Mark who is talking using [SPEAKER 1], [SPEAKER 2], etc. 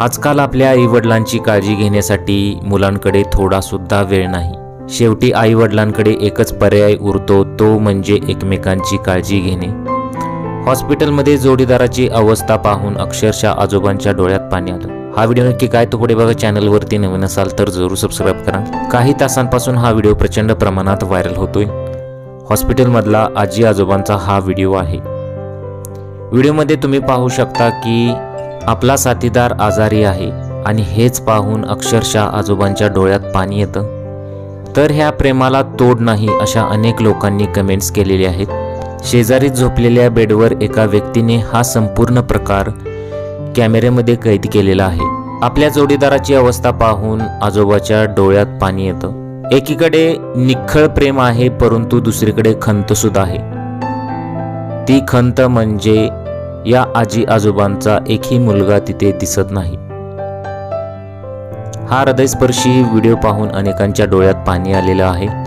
[SPEAKER 1] आजकाल आपल्या आईवडिलांची काळजी घेण्यासाठी मुलांकडे थोडासुद्धा वेळ नाही. शेवटी आईवडिलांकडे एकच पर्याय उरतो तो म्हणजे एकमेकांची काळजी घेणे. हॉस्पिटलमध्ये जोडीदाराची अवस्था पाहून अक्षरशः आजोबांच्या डोळ्यात पाणी आलं. हा व्हिडिओ नक्की काय तो पुढे बघा. चॅनलवरती नवीन असाल तर जरूर सबस्क्राईब करा. काही तासांपासून हा व्हिडिओ प्रचंड प्रमाणात व्हायरल होतोय. हॉस्पिटलमधला आजी आजोबांचा हा व्हिडिओ आहे. व्हिडिओमध्ये तुम्ही पाहू शकता की आपला साथीदार आजारी आहे आणि हेच पाहून अक्षरशः आजोबांच्या डोळ्यात पाणी येतं. तर ह्या प्रेमाला तोड नाही अशा अनेक लोकांनी कमेंट्स केलेले आहेत. शेजारी झोपलेल्या बेडवर एका व्यक्तीने हा संपूर्ण प्रकार कॅमेऱ्यामध्ये कैद केलेला आहे. आपल्या जोडीदाराची अवस्था पाहून आजोबाच्या डोळ्यात पाणी येतं. एकीकडे निखळ प्रेम आहे परंतु दुसरीकडे खंत सुद्धा आहे. ती खंत म्हणजे या आजी आजोबांचा एकही मुलगा तिथे दिसत नाही. हा हृदयस्पर्शी व्हिडिओ पाहून अनेकांच्या डोळ्यात पाणी आलेलं आहे.